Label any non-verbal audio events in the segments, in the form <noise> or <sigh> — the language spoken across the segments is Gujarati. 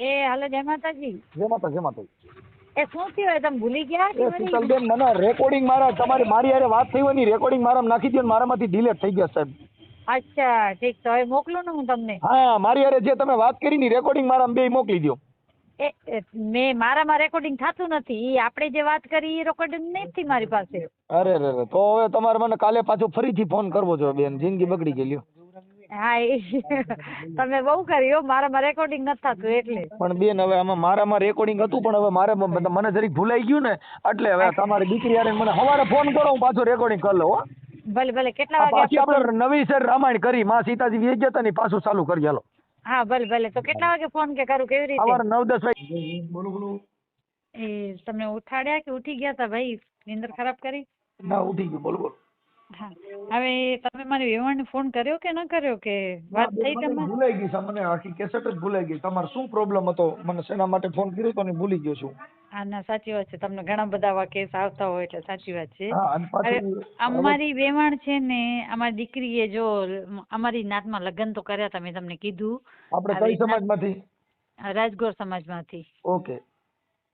એ હાલો જય માતાજી. જય માતા જય માતા એ શું થયું? તમે ભૂલી ગયા એ શીતલબેન મને રેકોર્ડિંગ મારા તમારી મારી હારે વાત થઈ હોય ને રેકોર્ડિંગ મારા નાખી દો મારામાંથી ડિલેટ થઈ ગયા સાહેબ. અચ્છા ઠીક તો હવે મોકલું ને હું તમને? હા મારી હારે જે તમે વાત કરી ની રેકોર્ડિંગ મારા બે મોકલી દો એ મેં મારામાં રેકોર્ડિંગ થતું નથી. આપણે જે વાત કરી એ રેકોર્ડિંગ નથી મારી પાસે. અરે રે તો હવે તમારે મને કાલે પાછો ફરીથી ફોન કરવો જોઈએ બેન. જિંદગી બગડી ગઈ લ્યો. હા એ. તમે બહુ કર્યો મારામાં રેકોર્ડિંગ નથી થતું એટલે. પણ બેન હવે આમાં મારામાં રેકોર્ડિંગ હતું પણ હવે મારે મને જરીક ભૂલાઈ ગયું ને એટલે હવે તમારી દીકરી મને સવારે ફોન કરો હું પાછો રેકોર્ડિંગ કરી લઉં હો. ભલે ભલે કેટલા વાગે પાછી આપણે નવી સર રામાયણ કરી માં સીતાજી વેચ જતા ની પાછું ચાલુ કરી હાલો. હા ભલે ભલે તો કેટલા વાગે ફોન કે કરું કેવી રીતે? સવારે નવ દસ વાગે. બોલો બોલો એ તમને ઉઠાડ્યા કે ઉઠી ગયા તા ભાઈ? નીંદર ખરાબ કરી? ના ઉઠી ગયું બોલો બોલો. હા. હવે તમે મારી વેવાણ ફોન કર્યો કે ન કર્યો કે વાત થઈ મને ભૂલાઈ ગઈ મને આખી કેસેટ જ ભૂલાઈ ગઈ. તમારો શું પ્રોબ્લેમ હતો? મને શેના માટે ફોન કર્યો તો ને ભૂલી ગયો છું. હા ના સાચી વાત છે. તમને ઘણા બધા આવા કેસ આવતા હોય એટલે સાચી વાત છે. અમારી વેવાણ છે ને અમારી દીકરીએ જો અમારી નાતમાં લગ્ન તો કર્યા હતા મેં તમને કીધું. આપણે કઈ સમાજમાંથી? રાજગોર સમાજમાંથી. ઓકે.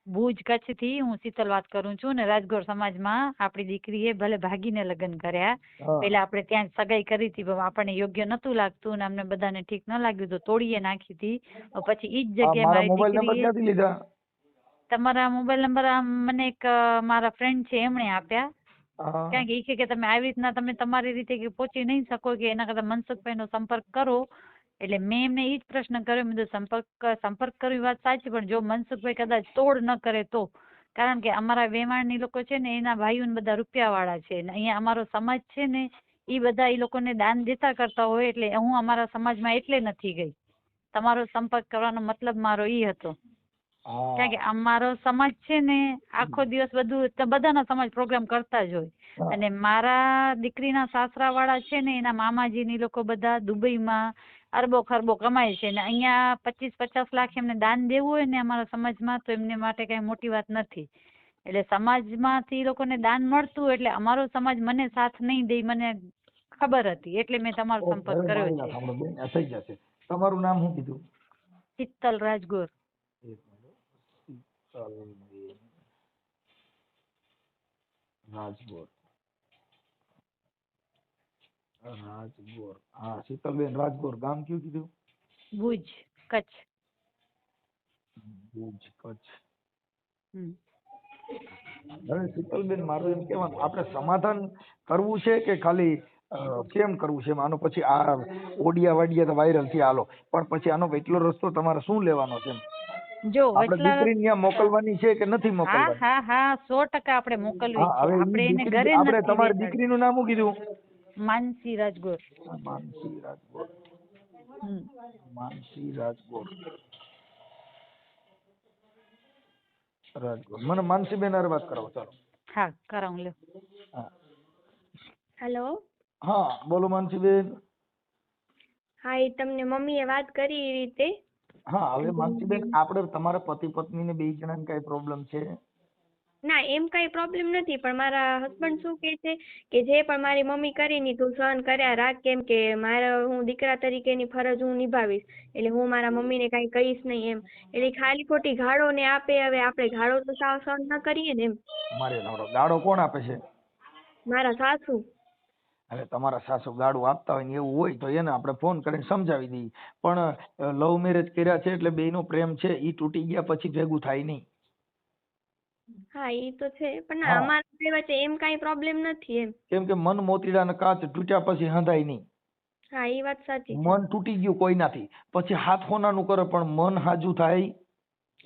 ભુજ કચ્છથી હું શીતલ વાત કરું છું ને રાજગોર સમાજમાં આપણી દીકરીએ ભલે ભાગીને લગ્ન કર્યા. પેલા આપણે ત્યાં સગાઈ કરી હતી આપણને યોગ્ય નતું લાગતું ને અમને બધાને ઠીક ન લાગ્યું તો તોડીએ નાખી હતી. પછી ઈ જ જગ્યાએ મારી દીકરીએ તમારા મોબાઈલ નંબર મને એક મારા ફ્રેન્ડ છે એમણે આપ્યા. કારણ કે કે તમે આવી રીતના તમે તમારી રીતે કે પહોંચી નહીં શકો કે એના કરતા મનસુખભાઈ નો સંપર્ક કરો. એટલે મેં એમને એ જ પ્રશ્ન કર્યો મેં કીધું સંપર્ક સંપર્ક કરવી વાત સાચી પણ જો મનસુખભાઈ કદાચ તોડ ન કરે તો? કારણ કે અમારા વેવાણની લોકો છે ને એના ભાઈઓ ને બધા રૂપિયાવાળા છે ને અહીંયા અમારો સમાજ છે ને એ બધા એ લોકોને દાન દેતા કરતા હોય એટલે હું અમારા સમાજમાં એટલે નથી ગઈ. તમારો સંપર્ક કરવાનો મતલબ મારો ઈ હતો. કારણ કે અમારો સમાજ છે ને આખો દિવસ બધું બધાના સમાજ પ્રોગ્રામ કરતા જ હોય. અને મારા દીકરીના સાસરા વાળા છે ને એના મામાજી ની લોકો બધા દુબઈમાં અરબો ખરબો કમાય છે ને અહીંયા પચીસ પચાસ લાખ એમને દાન દેવું હોય ને અમારા સમાજમાં તો એમને માટે કઈ મોટી વાત નથી. એટલે સમાજમાંથી એ લોકોને દાન મળતું એટલે અમારો સમાજ મને સાથ નહીં દે મને ખબર હતી એટલે મેં તમારો સંપર્ક કર્યો છે. તમારું નામ શું કીધું? શીતલ રાજગોર. રાજગોર. રાજગોર. હા શીતલબેન રાજગોર. ગામ કયું કીધું? ભુજ કચ્છ. ભુજ કચ્છ. હવે શીતલબેન મારું એમ કહેવાનું આપણે સમાધાન કરવું છે કે ખાલી કેમ કરવું છે? આનો પછી આ ઓડિયા વાડિયા તો વાયરલથી હાલો. પણ પછી આનો એટલો રસ્તો તમારે શું લેવાનો છે જો આપણે દીકરીને ત્યાં મોકલવાની છે કે નથી મોકલવાની? હા હા 100% આપણે મોકલવી છે. આપણે એને ઘરે આપણે તમારી દીકરીનું નામ શું કીધું? માનસી રાજગોર માનસી રાજગોર માનસી રાજગોર રાજગોર મને માનસીબેન હારે વાત કરાવો. ચાલો. હા કરાવું લ્યો. હેલો? હા બોલો માનસીબેન હા એ તમને મમ્મીએ વાત કરી એ રીતે. હા હવે માનસીબેન આપણે તમારા પતિ પત્ની ને બે જણાને કઈ પ્રોબ્લેમ છે? ના એમ કઈ પ્રોબ્લેમ નથી પણ મારા હસબન્ડ શું કહે છે કે જે પણ મારી મમ્મી કરીને તું સહન કર્યા રાખ કેમ કે મારે હું દીકરા તરીકેની ફરજ હું નિભાવીશ. એટલે હું મારા મમ્મીને કાંઈ કહીશ નહીં એમ. એટલે ખાલી ખોટી ગાળો ને આપે હવે આપણે ગાળો તો સાવ સહન ન કરીએ ને એમ. મારે નવરો ગાળો કોણ આપે છે? મારા સાસુ. હવે તમારા સાસુ ગાડું આપતા હોય ને એવું હોય તો એને આપણે ફોન કરીને સમજાવી દઈએ. પણ લવ મેરેજ કર્યા છે એટલે બેયનો પ્રેમ છે એ તૂટી ગયા પછી ભેગું થાય નહીં. હા એ તો છે પણ ના. અમારા વચ્ચે એમ કાંઈ પ્રોબ્લેમ નથી એમ. કેમ કે મન મોતીડાના કાચ તૂટ્યા પછી હંધાય નહીં. હા એ વાત સાચી મન તૂટી ગયું કોઈનાથી. પછી હાથ હોનાનું કરે પણ મન હાજુ થાય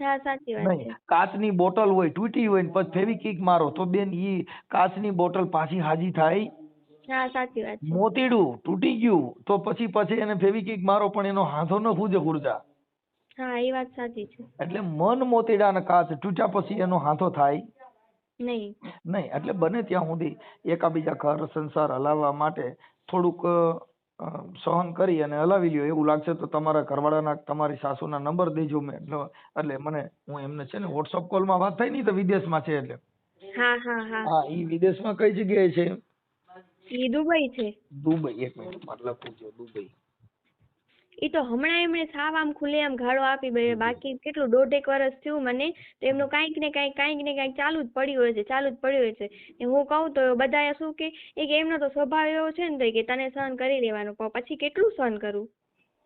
હા સાચી વાત છે. નહીં કાચની બોટલ હોય તૂટી હોય ને પછી ફેવિકિક મારો તો બેન ઈ કાચની બોટલ પાછી હાજી થાય. હા સાચી વાત મોતીડું તૂટી ગયું તો પછી પછી એને ફેવિકિક મારો પણ એનો હાથો ન ફૂજે ફૂરજા હા એ વાત સાચી છે. એટલે મન મોતીડાના કાચ તૂટ્યા પછી એનો હાથો થાય? નહીં. નહીં એટલે બને ત્યાં સુધી એકાબીજા ઘર સંસાર હલાવવા માટે થોડુંક સહન કરી અને હલાવી લ્યો. એવું લાગશે તો તમારા ઘરવાળાના તમારી સાસુના નંબર દેજો મેં. એટલે એટલે મને હું એમને છે ને વોટ્સઅપ કોલમાં વાત થઈ નહીં તો વિદેશમાં છે એટલે. હા હા હા. હા ઈ વિદેશમાં કઈ જગ્યાએ છે? એ દુબઈ છે. દુબઈ એક મિનિટ મતલબ પૂછ્યો દુબઈ. ઈ તો હમણાં એમણે સાવ આમ ખુલ્લેઆમ ગાળો આપી બે બાકી કેટલું દોઢેક વર્ષ થયું મને તો એમનું કાંઈક ને કાંઈક કાંઈક ને કાંઈક ચાલુ જ પડ્યું હોય છે ચાલુ જ પડ્યું હોય છે. ને હું કહું તો બધા શું કે એ કે એમનો તો સ્વભાવ એવો છે ને તો કે તને સહન કરી લેવાનું પણ પછી કેટલું સહન કરું?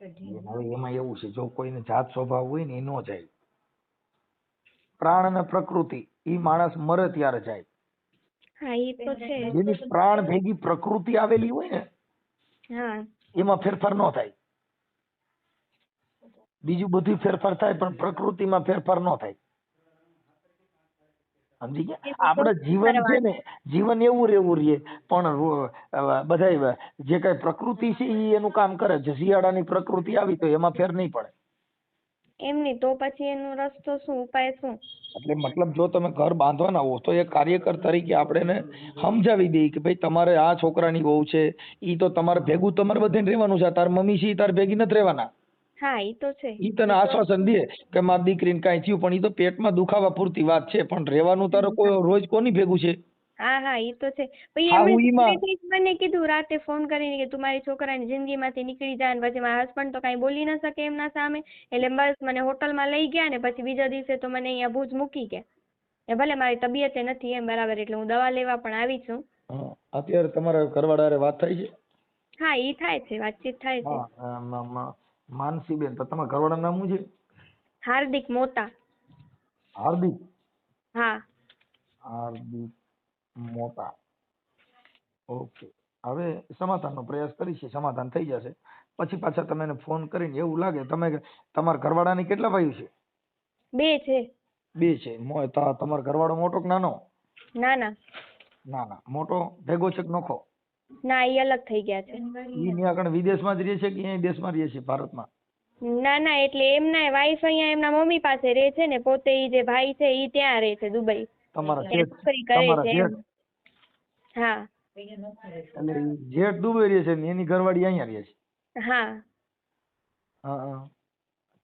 હવે એમાં એવું છે જો કોઈને જાત સ્વભાવ હોય ને એ નો જાય. પ્રાણ અને પ્રકૃતિ ઈ માણસ મરે ત્યારે જાય. હા એ તો છે. જેની પ્રાણ ભેગી પ્રકૃતિ આવેલી હોય ને હા. એમાં ફેરફાર ન થાય. બીજું બધું ફેરફાર થાય પણ પ્રકૃતિમાં ફેરફાર ન થાય. સમજી ગયા? આપણે જીવન છે ને જીવન એવું રહેવું રહીએ પણ બધા જે કઈ પ્રકૃતિ છે એ એનું કામ કરે છે. શિયાળાની પ્રકૃતિ આવી તો એમાં ફેર નહીં પડે. એમની તો પછી એનો રસ્તો શું ઉપાય શું? એટલે મતલબ જો તમે ઘર બાંધવાના હો તો એક કાર્યકર તરીકે આપણે એને સમજાવી દઈએ કે ભાઈ તમારે આ છોકરાની વહુ છે ઈ તો તમારે ભેગું તમારે બધાને રહેવાનું છે તાર મમ્મી છે તાર ભેગી નથી રહેવાના. હા એ તો છે. ઈ તને આશ્વાસન દે કે મારી દીકરીને કાંઈ થયું પણ ઈ તો પેટમાં દુખાવા પૂરતી વાત છે પણ રહેવાનું તારે કોઈ રોજ કોની ભેગું છે? હા હા એ તો છે. પછી હા, હું એમણે મને કીધું રાતે ફોન કરીને કે તું મારી છોકરાની જિંદગીમાંથી નીકળી જા ને પછી મારા હસબન્ડ તો કાંઈ બોલી ન શકે એમના સામે. એટલે બસ મને હોટલમાં લઈ ગયા ને પછી બીજા દિવસે તો મને અહીંયા ભુજ મૂકી ગયા. એ ભલે મારી તબિયત નથી એમ બરાબર એટલે હું દવા લેવા પણ આવી છું. હા, અત્યારે તમારા ઘરવાળા હારે વાત થાય છે? હા એ થાય છે વાતચીત થાય છે. હા, માનસીબેન તો તમારા ઘરવાળાનું નામ શું છે? હાર્દિક મોતા હાર્દિક? હા. હાર્દિક મોટા. ઓકે. હવે સમાધાનનો પ્રયાસ કરીશું સમાધાન થઈ જશે. પછી પાછા તમે એને ફોન કરીને એવું લાગે તમે તમારા ઘરવાળાની કેટલા ભાઈઓ છે? બે છે. બે છે. તમારો ઘરવાળો મોટો કે નાનો. ના નાના. ના ના મોટો ભેગો છે કે નોખો? ના એ અલગ થઈ ગયા છે. ઈ ન્યા આગળ વિદેશમાં જ રહે છે કે અહીં દેશમાં રહે છે ભારતમાં? ના ના એટલે એમના વાઈફ અહીંયા એમના મમ્મી પાસે રહે છે ને પોતે ઈ જે ભાઈ છે ઈ ત્યાં રહે છે દુબઈ. તમારા જેઠ નોકરી કરે તમારા છે એમ. જેઠ? હા. એટલે જેઠ દુબઈ રહે છે ને એની ઘરવાળી અહીંયા રહે છે? હા. હા હા.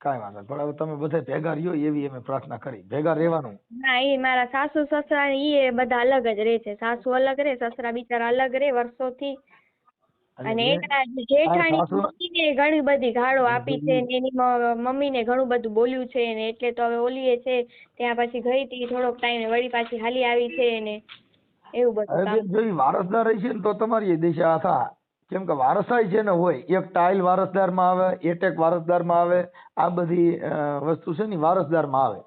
કાંઈ વાંધો નહીં. પણ હવે તમે બધા ભેગા રહ્યો એવી અમે પ્રાર્થના કરી. ભેગા રહેવાનું. ના એ મારા સાસુ સસરા ઈ એ બધા અલગ જ રહે છે. સાસુ અલગ રહે સસરા બિચારા અલગ રહે વર્ષોથી. અને એના જેઠાણી ને ઘણી બધી ગાળો આપી છે ને એની મમ્મી ને ઘણું બધું બોલ્યું છે ને એટલે તો હવે ઓલીએ છે. ત્યાં પછી ગઈ હતી થોડોક ટાઈમ વળી પાછી હાલી આવી છે ને એવું બધું વારસદાર હશે ને તો તમારી દિશા થા. કેમ કે વારસાઈ છે ને હોય એક ટાઇલ વારસદારમાં આવે એટેક વારસદારમાં આવે આ બધી વસ્તુ છે ને વારસદારમાં આવે.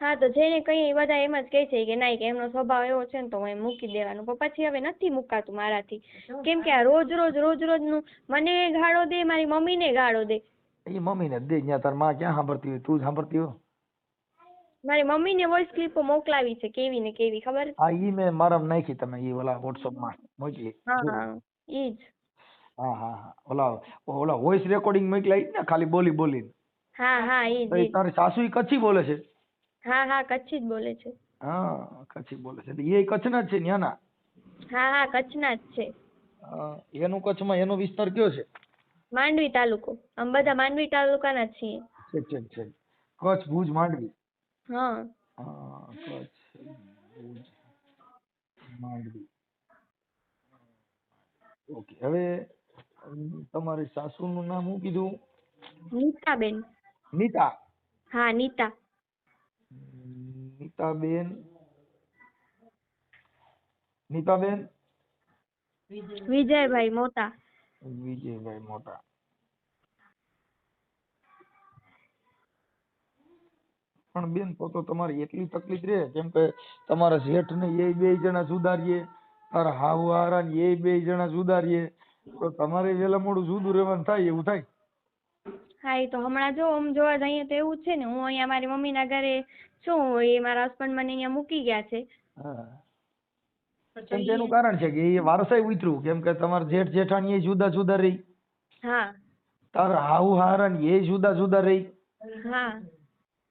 હા તો જેને કહીએ એ બધા એમ જ કહે છે કે ના કે એમનો સ્વભાવ એવો છે ને તો હું એમ મૂકી દેવાનું. પણ પછી હવે નથી મુકાતું મારાથી. કેમ કે આ રોજ રોજ રોજ રોજનું મને ગાળો દે મારી મમ્મીને ગાળો દે. એ મમ્મીને દે ત્યાં તારમાં ક્યાં સાંભળતી હોય? તું સાંભળતી હોય મારી મમ્મીને વોઇસ ક્લિપો મોકલાવી છે કેવી ને કેવી ખબર? હા ઈ મેં મારામાં નાખી તમે ઈ ઓલા વોટ્સઅપમાં મોકલી. હા ઈ જ હા હા ઓલા ઓલા વોઇસ રેકોર્ડિંગ મોકલાઈ ને ખાલી બોલી બોલી હા હા ઈ જ. તારી સાસુ ઈ કચ્છી બોલે છે? હા હા કચ્છી જ બોલે છે. હા કચ્છી બોલે છે. એ કચ્છના જ છે ન્યાના હા હા કચ્છના જ છે. એનું કચ્છમાં એનો વિસ્તાર કયો છે? માંડવી તાલુકો. અમે બધા માંડવી તાલુકાના જ છીએ. ઠીક ઠીક છે કચ્છ ભુજ માંડવી. હા. કચ્છ ભુજ માંડવી. ઓકે હવે તમારી સાસુનું નામ શું કીધું? નીતાબેન. નીતા? હા નીતા. નીતાબેન. નીતાબેન? વિજયભાઈ મોટા. વિજયભાઈ મોટા. પણ બેન તો તો તમારી એટલી તકલીફ રે કેમ કે તમારા શેઠ ને એ બે જણા સુધારીએ તારા હાહુ હારા ને એ બે જણા સુધારીએ તો તમારે વેલા મોડું જુદું રહેવાનું થાય એવું થાય? હા એ તો હમણાં જો આમ જોવા જઈએ તો એવું જ છે ને હું અહીંયા મારી મમ્મીના ઘરે છું એ મારા હસબન્ડ મને અહીંયા મૂકી ગયા છે. હા. કેમ કે એનું કારણ છે કે એ વારસાઈ ઉતર્યું કેમ કે તમારા જેઠ જેઠાણી એ જુદા જુદા રહી. હા. તારા હાહુ હારા ને એ જુદા જુદા રહી. હા.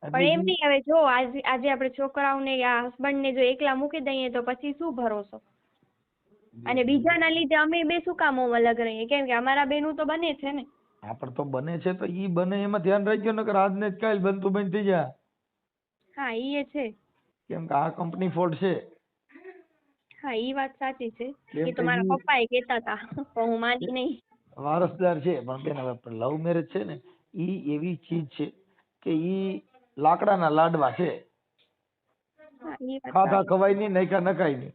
પણ એમ નહીં હવે જો આજે આજે આપણે છોકરાઓને આ હસબન્ડને જો એકલા મૂકી દઈએ તો પછી શું ભરોસો? અને બીજાના લીધે અમે બે શું કામ આમ અલગ રહીએ? કેમ કે અમારા બેનું તો બને છે ને. હા તો બને છે તો ઈ બને એમાં ધ્યાન રાખજો નકર આજને જ કાલ બનતું બંધ થઈ જાય હા ઈ એ છે. કેમ કે આ કંપની ફોલ્ટ છે. હા ઈ વાત સાચી છે. એ તો મારા પપ્પા પપ્પાએ કહેતા હતા પણ હું માની નહીં. વારસદાર છે પણ બેન હવે લવ મેરેજ છે ને ઈ એવી ચીજ છે કે ઈ લાકડાના લાડવા છે. ખાધા ખવાય નહીં નૈકા નખાય નહીં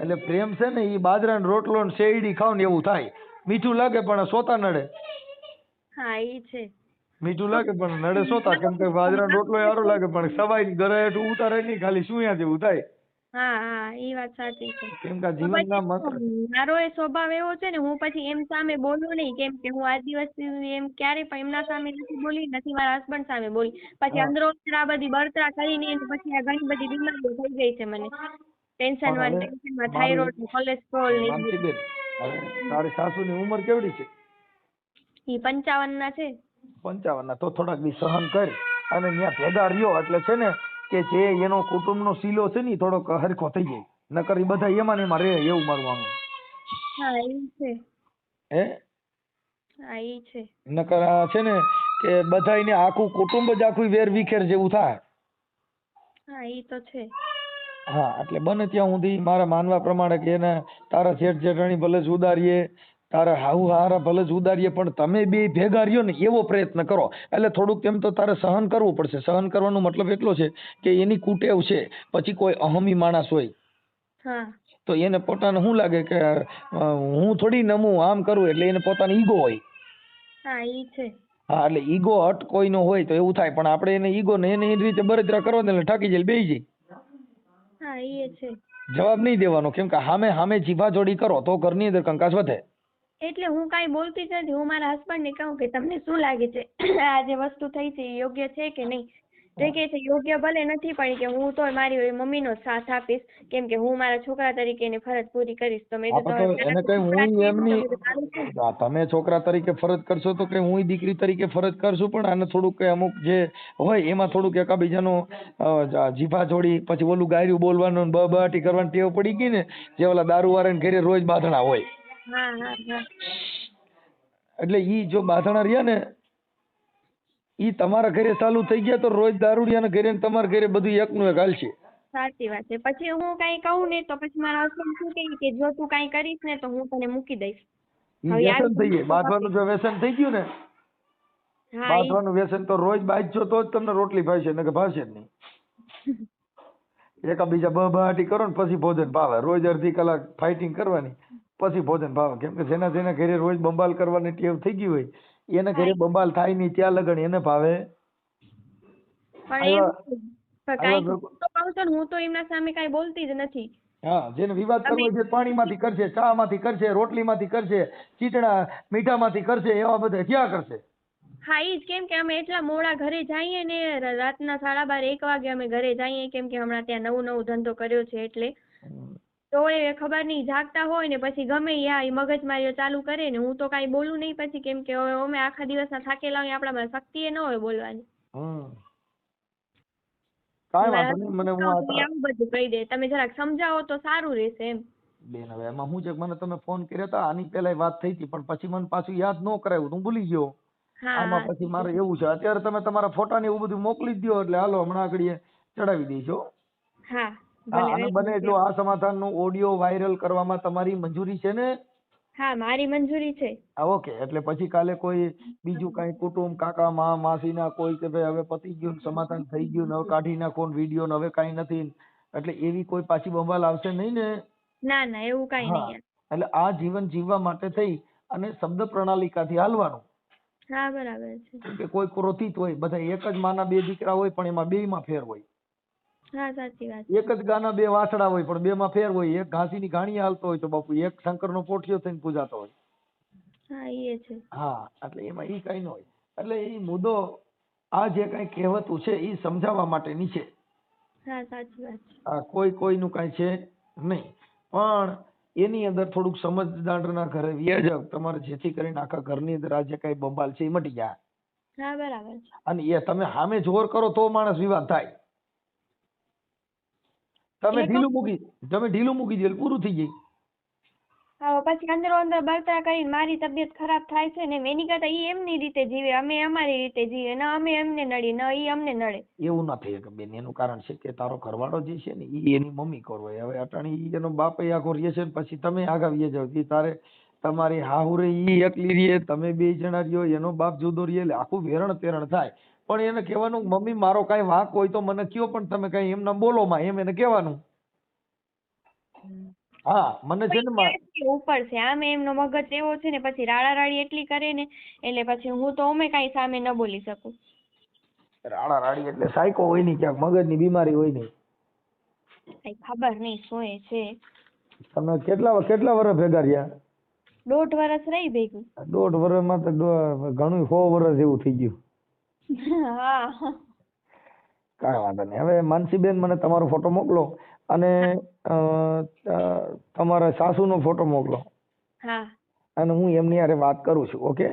એટલે પ્રેમ છે ને ઈ બાજરાનો રોટલો ને શેરડી ખાવ ને એવું થાય. મીઠું લાગે પણ સોતા નડે. હા એ છે. મીઠું લાગે પણ નડે સોતા કેમ કે બાજરા રોટલો સારો લાગે પણ સવાઈ ઘરે ઉતારે નહીં ખાલી સુયા જેવું થાય. હા હા ઈ વાત સાચી છે. કેમ કે મારો એ સ્વભાવ એવો છે ને હું પછી એમ સામે બોલું નહીં કેમ કે હું આદિવાસી એમ ક્યારે પણ એમના સામે નથી બોલી નથી મારા હસબન્ડ સામે બોલી. પછી અંદરો આ બધી બળતરા કરીને પછી આ ઘણી બધી બીમારીઓ થઈ ગઈ છે મને. ટેન્શનમાં ટેન્શનમાં થાઇરોઇડ કોલેસ્ટ્રોલ ને ઉંમર કેવડી છે? એ પંચાવન ના છે. પંચાવન ના તો થોડાક દી સહન કર. અને ત્યાં ભેગા રહ્યો એટલે છે ને કે જે એનો કુટુંબનો શીલો છે ને થોડોક હરખો થઈ જાય. નકર બધા એમાં ને એમાં રહે એવું મારવાનું હા છે. હે? છે. નકર આ છે ને કે બધાયને આખું કુટુંબ જ આખું વેર વિખેર જેવું થાય. હા એ તો છે. હા એટલે બને ત્યાં સુધી મારા માનવા પ્રમાણે કે એને તારા જેઠ જેઠાણી ભલે જ ઉદારીએ તારા હાઉ હારા ભલે જ ઉદારીએ પણ તમે બે ભેગા રહ્યો ને એવો પ્રયત્ન કરો. એટલે થોડુંક તેમ તો તારે સહન કરવું પડશે. સહન કરવાનો મતલબ એટલો છે કે એની કુટેવ છે પછી કોઈ અહમી માણસ હોય. તો એને પોતાને શું લાગે કે હું થોડી નમું આમ કરું એટલે એને પોતાની ઈગો હોય. હા ઈ છે. હા એટલે ઈગો હટ કોઈનો હોય તો એવું થાય. પણ આપણે એને ઈગો ને એને એ રીતે બળતરા કરો ને એટલે ઠાકી જાય બેસી જાય. હા એ છે. જવાબ નહીં દેવાનો. કેમ કે હામે હામે જીભા જોડી કરો તો ઘરની અંદર કંકાસ વધે. એટલે હું કાંઈ બોલતી જ નથી. હું મારા હસબન્ડને ને કહું કે તમને શું લાગે છે? <clears throat> આ જે વસ્તુ થઈ છે એ યોગ્ય છે કે નહીં? તે કહે છે યોગ્ય ભલે નથી પણ કે હું તો મારી મમ્મીનો સાથ આપીશ. કેમ કે હું મારા છોકરા તરીકે એની ફરજ પૂરી કરીશ. તો મેં એને કઈ હું એમની તમે છોકરા તરીકે ફરજ કરશો તો કે હું દીકરી તરીકે ફરજ કરશું પણ આને થોડુંક અમુક જે હોય એમાં થોડુંક એકાબીજાનો જીભા જોડી પછી ઓલું ગાયરું બોલવાનું બ બબાટી કરવાની ટેવ પડી ગઈ ને જે ઓલા દારૂ વાળાને ઘરે રોજ બાંધણા હોય. એટલે ઈ જો બાથણા રહ્યા ને ઈ તમારા ઘરે ચાલુ થઈ ગયા તો રોજ દારૂડિયાના ઘરે ને તમારા ઘરે બધું એકનું એક હાલશે. સાચી વાત છે. પછી હું કઈ કહું ને તો પછી મારા હસબન્ડ શું કહે કે જો તું કઈ કરીશ ને તો હું તને મૂકી દઈશ. વ્યસન થઈ ગયું. બાંધવાનું જો વ્યસન થઈ ગયું ને બાંધવાનું વ્યસન તો રોજ બાંધજો તો જ તમને રોટલી ભાવશે નકર ભાવશે જ નહીં. <laughs> એકાબીજા બહાટી કરો ને પછી ભોજન ભાવે. રોજ અડધી કલાક ફાઇટિંગ કરવાની. પછી ભોજન ભાવે. કેમ કે જેના જેના ઘરે રોજ બંબાલ કરવાની ટેવ થઈ ગઈ હોય એના ઘરે બંબાલ થાય નહીં ત્યાં લગન એને ભાવે. હું તો એમના સામે કઈ બોલતી જ નથી. હા જેને વિવાદ કરવો છે પાણીમાંથી કરશે ચામાંથી કરશે રોટલીમાંથી કરશે ચીટણા મીઠામાંથી કરશે એવા બધા ક્યાં કરશે. હા ઈ જ કેમ કે અમે એટલા મોડા ઘરે જઈએ ને રાતના સાડા બાર એક વાગે અમે ઘરે જઈએ કેમ કે હમણાં ત્યાં નવું નવું ધંધો કર્યો છે એટલે. તો એ ખબર નહીં જાગતા હોય ને પછી ગમે એ આ મગજમારીઓ ચાલુ કરે ને હું તો કાંઈ બોલું નહીં પછી કેમ કે હવે અમે આખા દિવસના થાકેલા હોય આપણામાં શક્તિ ન હોય બોલવાની. કાંઈ વાંધો નહીં મને હું આ આવું બધું કહી દે. તમે જરાક સમજાવો તો સારું રહેશે એમ. બેન હવે એમાં હું છે મને તમે ફોન કર્યો હતા આની પહેલા વાત થઈ હતી પણ પછી મને પાછું યાદ ન કરાયું તો હું ભૂલી ગયો. હા. આમાં પછી મારે એવું છે અત્યારે તમે તમારા ફોટા ને એવું બધું મોકલી દો એટલે હાલો હમણાં આગળ ચડાવી દેજો હા. અને બને એટલું આ સમાધાનનું ઓડિયો વાયરલ કરવામાં તમારી મંજૂરી છે ને? હા મારી મંજૂરી છે. ઓકે. એટલે પછી કાલે કોઈ બીજું કાંઈ કુટુંબ કાકા મા માસીના કોઈ કે ભાઈ હવે પતી ગયું સમાધાન થઈ ગયું ને હવે કાઢી નાખો ને વીડિયો ને હવે કાંઈ નથી. એટલે એવી કોઈ પાછી બંબાલ આવશે નહીં ને? ના ના એવું કાંઈ નહીં. એટલે આ જીવન જીવવા માટે થઈ અને શબ્દ પ્રણાલિકાથી હાલવાનું. હા બરાબર છે. કે કોઈ ક્રોધિત હોય બધા એક જ માના બે દીકરા હોય પણ એમાં બેયમાં ફેર હોય. હા સાચી વાત એક જ ગાના બે વાછડા હોય પણ બેમાં ફેર હોય. એક ઘાસીની ઘાણી હાલતો હોય તો બાપુ એક શંકરનો પોઠિયો થઈને પૂજાતો હોય. હા એ છે. હા એટલે એમાં ઈ કઈ ન હોય. એટલે ઈ મુદ્દો આ જે કઈ કહેવતું છે ઈ સમજાવવા માટેની છે. હા સાચી વાત છે. આ કોઈ કોઈનું કઈ છે નહીં. પણ એની અંદર થોડુંક સમજદારના ઘરે વ્યાજ તમારે જેથી કરીને આખા ઘરની અંદર આ જે કઈ બબાલ છે એ મટી જાય. હા બરાબર અને એ તમે સામે જોર કરો તો માણસ વિવાદ થાય. તમે એ ઢીલું મૂકી તમે ઢીલું મૂકી દીધું પૂરું થઈ જાય. હા પછી અંદર અંદર બળતરા કરીને મારી તબિયત ખરાબ થાય છે ને એની કરતા ઈ એમની રીતે જીવે અમે અમારી રીતે જીવે ન અમે એમને નડી ન ઈ અમને નડે. એવું ના થઈ શકે બેન એનું કારણ છે કે તારો ઘરવાળો જે છે ને ઈ એની મમ્મી કરો હવે અટાણી ઈ એનો બાપ આખો રહે છે ને પછી તમે આગળ વ્યા જાવ તારે તમારી હાહુ રે ઈ એકલી રહે તમે બે જણા રહ્યો એનો બાપ જુદો રહે એટલે આખું વેરણ તેરણ થાય. પણ એને કહેવાનું મમ્મી મારો કાંઈ વાંક હોય તો મને કયો પણ તમે કાંઈ એમના બોલો માં. એમ એને કહેવાનું. હા મને છે ને ઉપર છે. આમે એમનો મગજ એવો છે ને પછી રાડા રાડી એટલી કરે ને એટલે પછી હું તો અમે કાંઈ સામે ન બોલી શકું. રાડા રાડી એટલે સાયકો હોય નહીં ક્યાંક મગજની બીમારી હોય નહીં. કઈ ખબર નહીં શું એ છે. તમે કેટલા કેટલા વર્ષ ભેગા રહ્યા? દોઢ વર્ષ રહી ભેગું. દોઢ વર્ષમાં તો ઘણું સો વર્ષ જેવું થઈ ગયું. હા. કાંઈ વાંધો નહીં. હવે માનસીબેન મને તમારો ફોટો મોકલો અને અ, અ, તમારા સાસુનો ફોટો મોકલો. હા. અને હું એમની હારે વાત કરું છું ઓકે?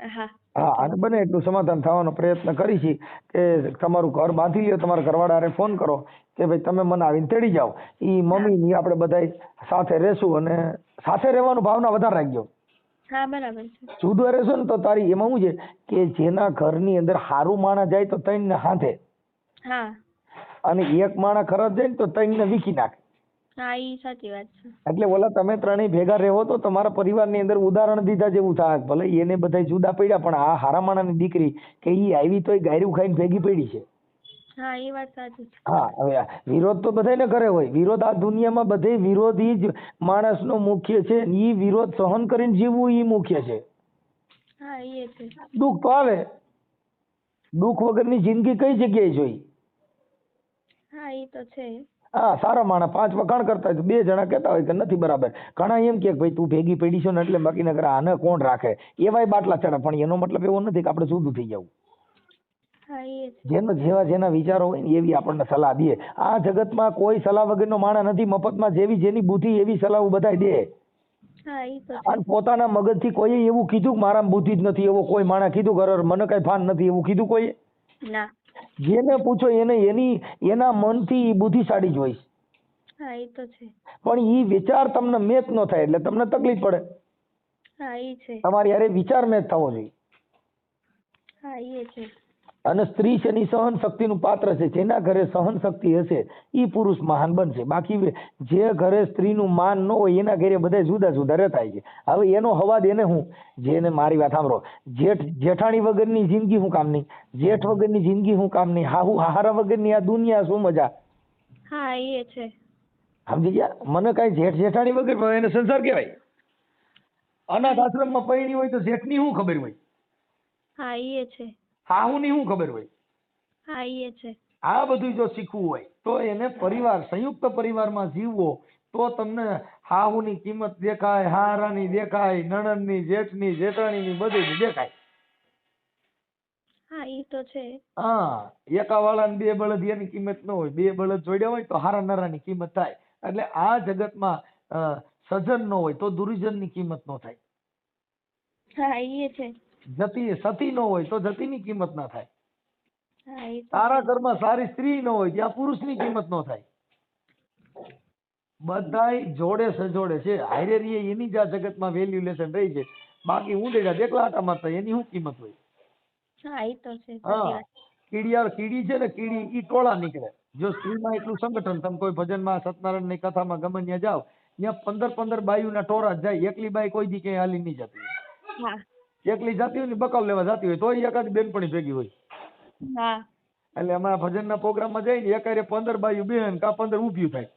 હા. હા અને બને એટલું સમાધાન થવાનો પ્રયત્ન કરી કે તમારું ઘર બાંધી લ્યો તમારા ઘરવાળા હારે ફોન કરો કે ભાઈ તમે મને આવીને તેડી જાઓ. ઈ મમ્મી ની આપણે બધાય સાથે રહેશું અને સાથે રહેવાનું ભાવના વધારે રાખજો. હા બરાબર છે. જુદો રહેશો ને તો તારી એમાં શું છે કે જેના ઘરની અંદર સારું માણસ જાય તો ત્રણ ને હાથે હા. અને એક માણસ ખરાબ જાય ને તો ત્રણ ને વીખી નાખે. હા ઈ સાચી વાત છે. એટલે ઓલા તમે ત્રણેય ભેગા રહેવો તો તમારા પરિવારની અંદર ઉદાહરણ દીધા જેવું થાય. ભલે એને બધા જુદા પડ્યા પણ આ હારા માણાની દીકરી કે ઈ આવી તોય ગાયરું ખાઈને ભેગી પડી છે. હા એ વાત સાચી છે. હા હવે વિરોધ તો બધાયને કરે હોય. વિરોધ આ દુનિયામાં બધે વિરોધી જ માણસનો મુખ્ય છે ઈ વિરોધ સહન કરીને જીવવું ઈ મુખ્ય છે. હા એ છે. દુઃખ તો આવે. દુઃખ વગરની જિંદગી કઈ જગ્યાએ જોઈ? હા એ તો છે. હા સારા માણસ પાંચ વખાણ કરતા હોય બે જણા કહેતા હોય કે નથી બરાબર. ઘણા એમ કે ભાઈ તું ભેગી પડી છો ને એટલે બાકી નગર આને કોણ રાખે? એવાય બાટલા ચડે પણ એનો મતલબ એવો નથી કે આપણે જુદું થઈ જવું. જેનો જેવા જેના વિચારો હોય ને એવી આપણને સલાહ દે. આ જગતમાં કોઈ સલાહ વગરનો માણસ નથી મફતમાં જેવી જેની બુદ્ધિ એવી સલાહ બધાય દે. એ અને પોતાના મગજથી કોઈ એવું કીધું કે મારામાં બુદ્ધિ જ નથી એવો કોઈ માણસ કીધું ઘર મને કઈ ભાન નથી એવું કીધું કોઈ જેને પૂછો એને એની એના મનથી થી બુદ્ધિશાળી જ હોય. હા એ તો છે. પણ ઈ વિચાર તમને મેચ ન થાય એટલે તમને તકલીફ પડે. હા એ છે. તમારી હારે વિચાર મેચ થવો જોઈએ. હા એ છે. અને સ્ત્રી છે એની સહન શક્તિનું પાત્ર છે. જેના ઘરે સહન શક્તિ હશે ઈ પુરુષ મહાન બનશે. બાકી જે ઘરે સ્ત્રીનું માન ન હોય એના ઘરે બધા જુદા જુદા રહેતા છે. હવે એનો હવાદ એને હું જેને મારી વાત સાંભળો. જેઠ જેઠાણી વગરની જિંદગી હું કામની જેઠ વગરની જિંદગી હું કામની હાહુ હારા વગરની આ દુનિયા શું મજા? હા એ છે. સમજી ગયા? મને કઈ જેઠ જેઠાણી વગર એને સંસાર કહેવાય. અનાથ આશ્રમમાં પૈણી હોય તો જેઠની શું ખબર હોય? હા એ છે. હાહુની શું ખબર હોય? હા એ છે. આ બધું જો શીખવું હોય તો એને પરિવાર સંયુક્ત પરિવારમાં જીવવો તો તમને હાહુની કિંમત દેખાય હારાની દેખાય નણંદની જેઠની જેઠાણીની બધીની દેખાય. હા એ તો છે. હા એકાવાળાને બે બળદ એની કિંમત ન હોય બે બળદ જોડ્યા હોય તો હારા નરાની કિંમત થાય. એટલે આ જગતમાં અ, સજન ન હોય તો દુર્જનની કિંમત ન થાય. હા એ છે. જતી સતી ન હોય તો જતીની કિંમત ના થાય. તારા ઘરમાં સારી સ્ત્રી ન હોય ત્યાં પુરુષની કિંમત ન થાય. બધાય જોડે સજોડે છે. હારે રહીએ એની જ આ જગતમાં વેલ્યુલેશન રહી છે. બાકી હું દેખા દેખલા આટા મારતા એની શું કિંમત હોય? હા કીડિયાર કીડી છે ને કીડી ઈ ટોળા નીકળે. જો સ્ત્રીમાં એટલું સંગઠન તમે કોઈ ભજનમાં સત્યનારાયણની કથામાં ગમે ત્યાં જાઓ ત્યાં પંદર પંદર બાયુના ટોળા જ જાય. એકલી બાઈ કોઈ દી ક્યાંય હાલી નહીં જતી. એકલી જતી હોય ને બકાલ લેવા જતી હોય તોય એકાદ બેનપણી ભેગી હોય. હા. એટલે અમારા ભજનના પ્રોગ્રામમાં જઈને એકારે પંદર બાયું બેન કા પંદર ઊભી થાય.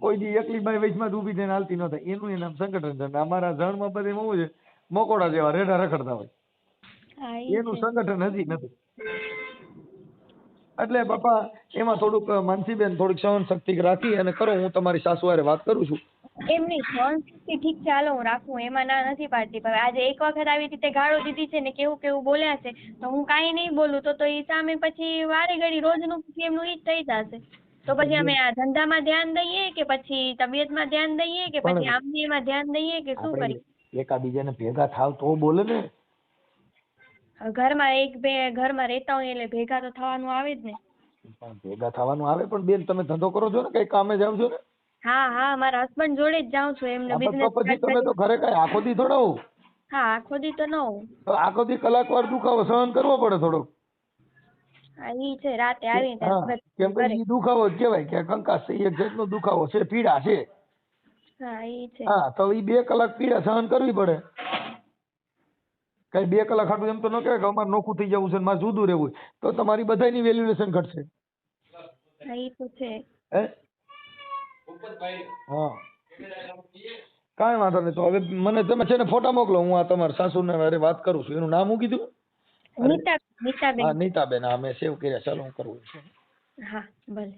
કોઈ દી એકલી બાઈ વચમાં જ ઊભી થઈને હાલતી ન થાય. એનું એનું સંગઠન છે અમારા જણમાં બધે શું છે મકોડા જેવા રેડા રખડતા હોય. એનું સંગઠન હજી નથી. એટલે બાપા એમાં થોડુંક માનસીબેન થોડીક સહન શક્તિ રાખી અને કરો હું તમારી સાસુ હારે વાત કરું છું. એમની સહનશક્તિ ઠીક છે હાલો હું રાખું એમાં ના નથી પાડતી. પણ આજે એક વખત આવી રીતે ગાળો દીધી છે ને કેવું કેવું બોલ્યા છે તો હું કાંઈ નહીં બોલું તો તો એ સામે પછી વારે ઘડી રોજનું એમનું ઈ જ થઈ જશે. તો પછી અમે આ ધંધામાં ધ્યાન દઈએ કે પછી તબિયતમાં ધ્યાન દઈએ કે પછી એમાં ધ્યાન દઈએ કે શું કરીએ? એકાબીજાને ભેગા થાવ તો બોલે ને. ઘરમાં એક બે ઘરમાં રહેતા હોય એટલે ભેગા તો થવાનું આવે જ ને. ભેગા થવાનું આવે પણ બેન તમે ધંધો કરો છો ને કઈ કામે જાવ છો ને? હા હા મારા હસબન્ડ જોડે જ જાઉં છું એમને બિઝનેસ તો પછી તમે તો ઘરે કઈ આખો દી થોડો હા આખો દી તો ન તો આખો દી કલાક વાર દુખાવો સહન કરવો પડે થોડો? હા ઈ છે રાતે આવીને કેમ કે. ઈ દુખાવો જ કહેવાય કે કંકાસ છે એક જાતનો દુખાવો છે પીડા છે. હા ઈ છે. હા તો ઈ બે કલાક પીડા સહન કરવી પડે. કઈ બે કલાક હાટું એમ તો ન કહેવાય કે અમારે નોખું થઈ જવું છે ને મારે જુદું રહેવું. તો તમારી બધાની વેલ્યુએશન ઘટશે. હા ઈ તો છે. હે. કાંઈ વાંધો નહીં. તો હવે મને તમે છે ને ફોટા મોકલો. હું આ તમારા સાસુને અરે વાત કરું છું. એનું નામ હું કીધું? નીતા હા નીતાબેન નીતાબેન. હા મેં સેવ કર્યા. ચાલો હું કરું છું. હા ભલે.